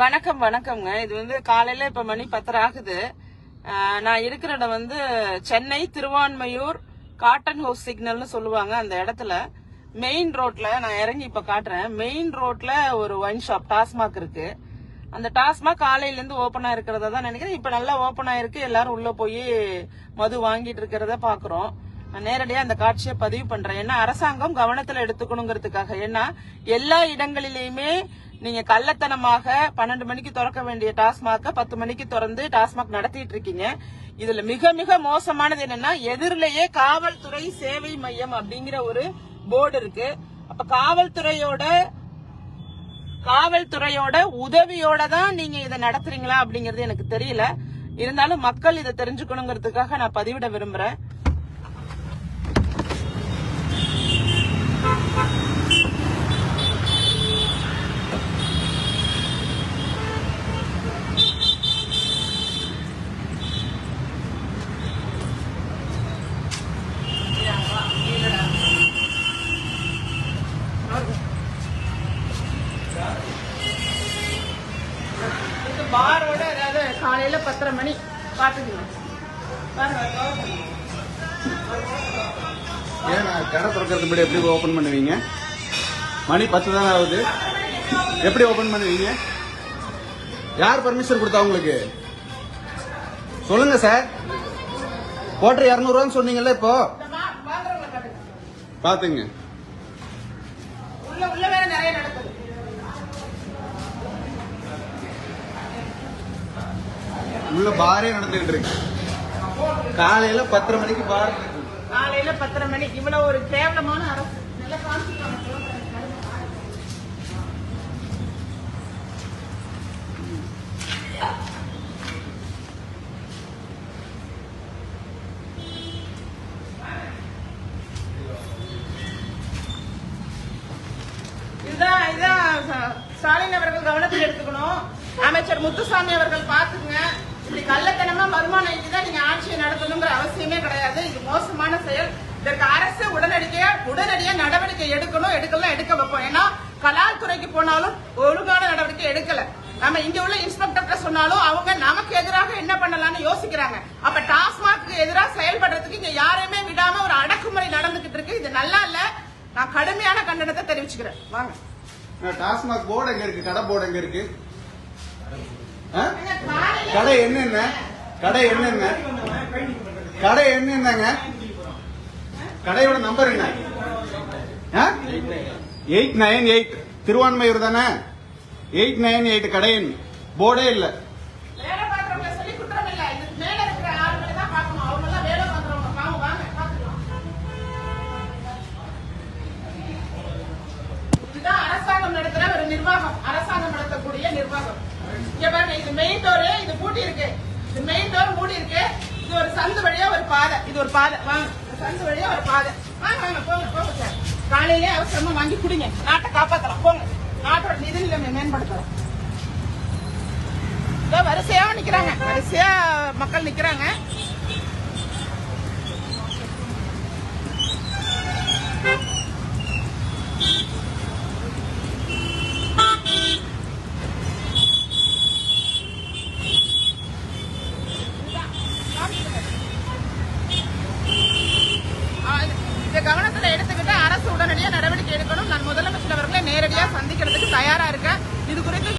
வணக்கம் வணக்கம்ங்க. இது வந்து காலையில இப்ப மணி பத்தரை ஆகுது. நான் இருக்கிற இடம் வந்து சென்னை திருவான்மையூர் காட்டன் ஹவுஸ் சிக்னல்னு சொல்லுவாங்க அந்த இடத்துல. மெயின் ரோட்ல நான் இறங்கி இப்ப காட்டுறேன். மெயின் ரோட்ல ஒரு ஒயின் ஷாப் டாஸ்மாக் இருக்கு. அந்த டாஸ்மாக் காலையில இருந்து ஓபனா இருக்கிறதா தான் நினைக்கிறேன். இப்ப நல்லா ஓபன் ஆயிருக்கு. எல்லாரும் உள்ள போய் மது வாங்கிட்டு இருக்கிறத பாக்குறோம். நான் நேரடியா அந்த காட்சியை பதிவு பண்றேன். ஏன்னா அரசாங்கம் கவனத்துல எடுத்துக்கணுங்கிறதுக்காக. ஏன்னா எல்லா இடங்களிலேயுமே நீங்க கள்ளத்தனமாக பன்னெண்டு மணிக்கு திறக்க வேண்டிய டாஸ்மாக பத்து மணிக்கு திறந்து டாஸ்மாக் நடத்திட்டு இருக்கீங்க. இதுல மிக மிக மோசமானது என்னன்னா எதிரிலேயே காவல்துறை சேவை மையம் அப்படிங்கிற ஒரு போர்டு இருக்கு. அப்ப காவல்துறையோட காவல்துறையோட உதவியோட தான் நீங்க இதை நடத்துறீங்களா அப்படிங்கறது எனக்கு தெரியல. இருந்தாலும் மக்கள் இதை தெரிஞ்சுக்கணுங்கிறதுக்காக நான் பதிவிட விரும்புறேன். பாரோட அதாவது காலையில பத்தரை மணி. பாத்துக்கலாம் பாருங்க ஏன் கடை திறக்கிறதுக்கு முன்னாடி எப்படி ஓபன் பண்ணுவீங்க? மணி பத்து தானே ஆகுது? எப்படி ஓபன் பண்ணுவீங்க? யார் பர்மிஷன் கொடுத்தா உங்களுக்கு? சொல்லுங்க சார் கோட்டர் இரநூறுவான்னு சொன்னீங்கல்ல இப்போ. பாத்துங்க உள்ள உள்ள வேற நிறைய நடக்குது. உள்ள பாரே நடந்துகிட்டு இருக்கு. காலையில பத்தரை மணிக்கு பார் காலையில பத்தரை மணிக்கு. இவ்வளவு ஒரு கேவலமான அரசு. இதான் இதான் இதுதான் இதுதான் ஸ்டாலின் அவர்கள் கவனத்தில் எடுத்துக்கணும். அமைச்சர் முத்துசாமி அவர்கள் பாத்துங்க இப்படி கள்ளத்தனமா வருமானம் ஈட்டிதான் நீங்க ஆட்சியை நடத்தணுங்கிற அவசியமே கிடையாது. இது மோசமான செயல். இதற்கு அரசு உடனடியா உடனடியா நடவடிக்கை எடுக்கணும் எடுக்கலாம் எடுக்க வைப்போம். ஏன்னா கலால் துறைக்கு போனாலும் ஒழுங்கான நடவடிக்கை எடுக்கல. நம்ம இங்க உள்ள இன்ஸ்பெக்டர் சொன்னாலும் அவங்க நமக்கு எதிராக என்ன பண்ணலாம்னு யோசிக்கிறாங்க. அப்ப டாஸ்மாக்கு எதிராக செயல்படுறதுக்கு இங்க யாரையுமே விடாம ஒரு அடக்குமுறை நடந்துகிட்டு இருக்கு. இது நல்லா இல்ல. நான் கடுமையான கண்டனத்தை தெரிவிச்சுக்கிறேன். வாங்க. டாஸ்மாக் போர்டு எங்க இருக்கு? கடை போர்டு எங்க இருக்கு? கடை என்னென்ன? கடை என்னென்ன? கடை என்னென்னங்க? கடையோட நம்பர் என்ன? எயிட் நைன் எயிட் திருவான்மையூர் தானே? எயிட் நைன் எயிட் கடையின் போர்டே இல்ல. நிர்வாகம். அரசாங்கம் நடத்தக்கூடிய நிர்வாகம். இங்க பாருங்க இது மெயின் டோர் இது பூட்டி இருக்கு. இது மெயின் டோர் மூடி இருக்கு. இது ஒரு சந்து வழியா ஒரு பாதை. இது ஒரு பாதை. வாங்க. சந்து வழியா ஒரு பாதை. வாங்க வாங்க போங்க போங்க சார். காலையிலே அவசரமா வாங்கி குடிங்க நாட்டை காப்பாத்தலாம். போங்க. நாட்டோட நிதி நிலைமை மேம்படுத்தலாம். இதோ வரிசையா நிக்கிறாங்க. வரிசையா மக்கள் நிக்கிறாங்க.